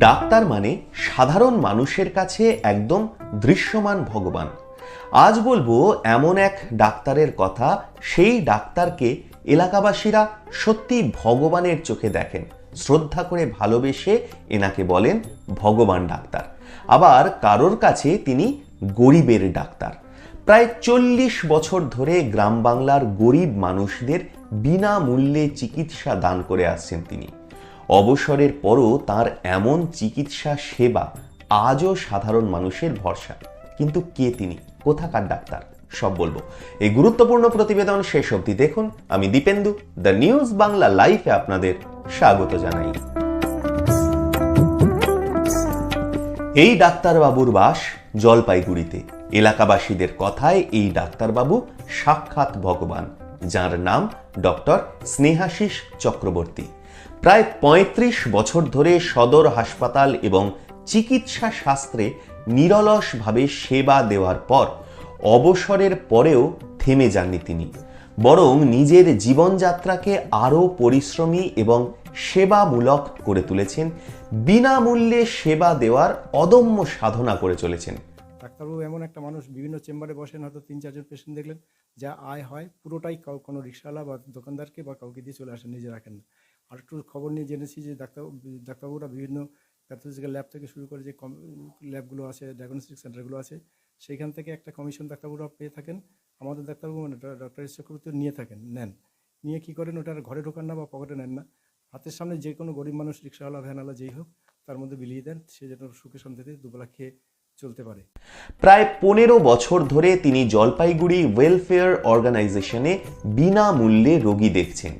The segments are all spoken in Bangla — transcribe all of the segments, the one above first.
ডাক্তার মানে সাধারণ মানুষের কাছে একদম দৃশ্যমান ভগবান। আজ বলব এমন এক ডাক্তারের কথা, সেই ডাক্তারকে এলাকাবাসীরা সত্যি ভগবানের চোখে দেখেন। শ্রদ্ধা করে ভালোবেসে এনাকে বলেন ভগবান ডাক্তার। আবার কারোর কাছে তিনি গরিবের ডাক্তার। প্রায় চল্লিশ বছর ধরে গ্রাম বাংলার গরিব মানুষদের বিনামূল্যে চিকিৎসা দান করে আসছেন তিনি। অবসরের পরও তার এমন চিকিৎসা সেবা আজও সাধারণ মানুষের ভরসা। কিন্তু কে তিনি? কোথাকার ডাক্তার? সব বলব। এই গুরুত্বপূর্ণ প্রতিবেদন শেষ অবধি দেখুন। আমি দীপেন্দু, দ্য নিউজ বাংলা লাইফে আপনাদের স্বাগত জানাই। এই ডাক্তারবাবুর বাস জলপাইগুড়িতে। এলাকাবাসীদের কথায় এই ডাক্তারবাবু সাক্ষাৎ ভগবান, যার নাম ডক্টর স্নেহাশিস চক্রবর্তী। প্রায় ৩৫ বছর ধরে সদর হাসপাতাল এবং চিকিৎসা শাস্ত্রে নিরলসভাবে সেবা দেওয়ার পর অবসরের পরেও থেমে যাননি তিনি। বরং নিজের জীবনযাত্রাকে আরও পরিশ্রমী এবং সেবামূলক করে তুলেছেন, বিনামূল্যে সেবা দেওয়ার অদম্য সাধনা করে চলেছেন। ডাক্তারবাবু, এমন একটা মানুষ বিভিন্ন চেম্বারে বসেন, হয়তো তিন, চারজন পেশেন্ট দেখলেন, যা আয় হয়, পুরোটাই কোনো রিক্সাওয়ালা বা দোকানদারকে বা কাউকে দিয়ে চলে আসেন, নিজে রাখেন না। আর একটু খবর নিয়ে জেনেছি যে ডাক্তার, ডাক্তারবাবুরা বিভিন্ন প্যাথোলজিক্যাল ল্যাব থেকে শুরু করে যে ল্যাবগুলো আছে ডায়াগনস্টিক সেন্টারগুলো আছে, সেইখান থেকে একটা কমিশন ডাক্তারবাবুরা পেয়ে থাকেন। আমাদের ডাক্তারবাবু মানে ডক্টর চক্রবর্তী নিয়ে থাকেন, নেন। নিয়ে কী করেন? ওটা ঘরে ঢোকান না বা পকেটে নেন না। হাতের সামনে যে কোনো গরিব মানুষ, রিক্সাওয়ালা, ভ্যানওয়ালা যেই হোক, তার মধ্যে বিলিয়ে দেন, সে যেন সুখে শান্তিতে দুবেলা খেয়ে চলতে পারে। প্রায় পনেরো বছর ধরে তিনি জলপাইগুড়ি ওয়েলফেয়ার অর্গানাইজেশনে বিনামূল্যে রোগী দেখছেন।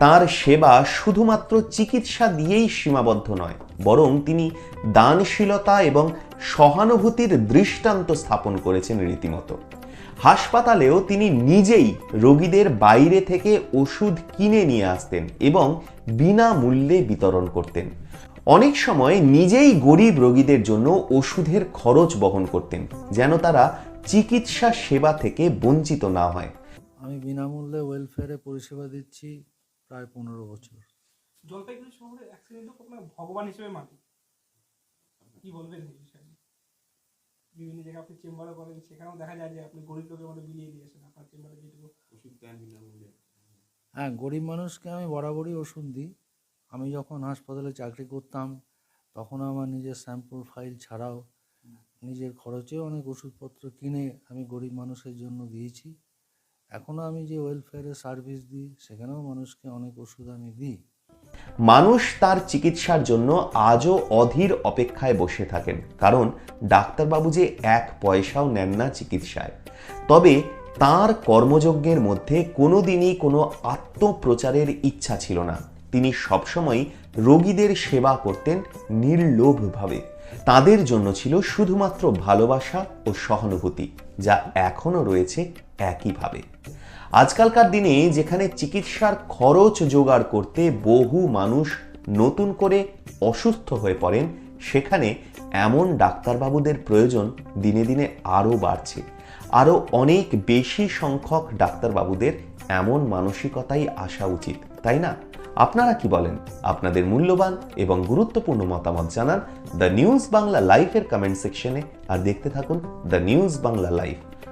তার সেবা শুধুমাত্র চিকিৎসা দিয়েই সীমাবদ্ধ নয়, বরং তিনি দানশীলতা এবং সহানুভূতির দৃষ্টান্ত স্থাপন করেছেন রীতিমতো। হাসপাতালেও তিনি নিজেই রোগীদের বাইরে থেকে ওষুধ কিনে নিয়ে আসতেন এবং বিনামূল্যে বিতরণ করতেন। অনেক সময় নিজেই গরিব রোগীদের জন্য ওষুধের খরচ বহন করতেন, যেন তারা চিকিৎসা সেবা থেকে বঞ্চিত না হয়। আমি বিনামূল্যে ওয়েলফেয়ারে পরিষেবা দিচ্ছি। প্রায় পনেরো বছর। জলপাইগুড়ি শহরে অ্যাক্সিডেন্টও আপনার ভগবান হিসেবে মানি। কি বলবেন বিভিন্ন জায়গায় আপনি চেম্বারে বলেন সেখানেও দেখা যায় যে আপনি গরিব লোকের মধ্যে বিলিয়ে দিয়েছেন আপনার চেম্বারে যেটুকু ওষুধ দেন বিনামূল্যে হ্যাঁ গরিব মানুষকে আমি বরাবরই ওষুধ দিই। আমি যখন হাসপাতালে চাকরি করতাম তখন আমার নিজের স্যাম্পল ফাইল ছাড়াও নিজের খরচেও অনেক ওষুধপত্র কিনে আমি গরিব মানুষের জন্য দিয়েছি। এখনও আমি যে ওয়েলফেয়ারে সার্ভিস দিই, সেখানেও মানুষকে অনেক ওষুধ আমি দিই। মানুষ তার চিকিৎসার জন্য আজও অধীর অপেক্ষায় বসে থাকেন, কারণ ডাক্তারবাবু যে এক পয়সাও নেন না চিকিৎসায়। তবে তার কর্মযজ্ঞের মধ্যে কোনোদিনই কোনো আত্মপ্রচারের ইচ্ছা ছিল না। তিনি সবসময় রোগীদের সেবা করতেন নির্লোভভাবে। তাদের জন্য ছিল শুধুমাত্র ভালোবাসা ও সহানুভূতি, যা এখনও রয়েছে একইভাবে। আজকালকার দিনে যেখানে চিকিৎসার খরচ জোগাড় করতে বহু মানুষ নতুন করে অসুস্থ হয়ে পড়েন, সেখানে এমন ডাক্তারবাবুদের প্রয়োজন দিনে দিনে আরও বাড়ছে। আরও অনেক বেশি সংখ্যক ডাক্তারবাবুদের এমন মানসিকতাই আসা উচিত, তাই না? আপনারা কি বলেন? আপনাদের মূল্যবান এবং গুরুত্বপূর্ণ মতামত জানান দ্য নিউজ বাংলা লাইফের কমেন্ট সেকশনে, আর দেখতে থাকুন দ্য নিউজ বাংলা লাইফ।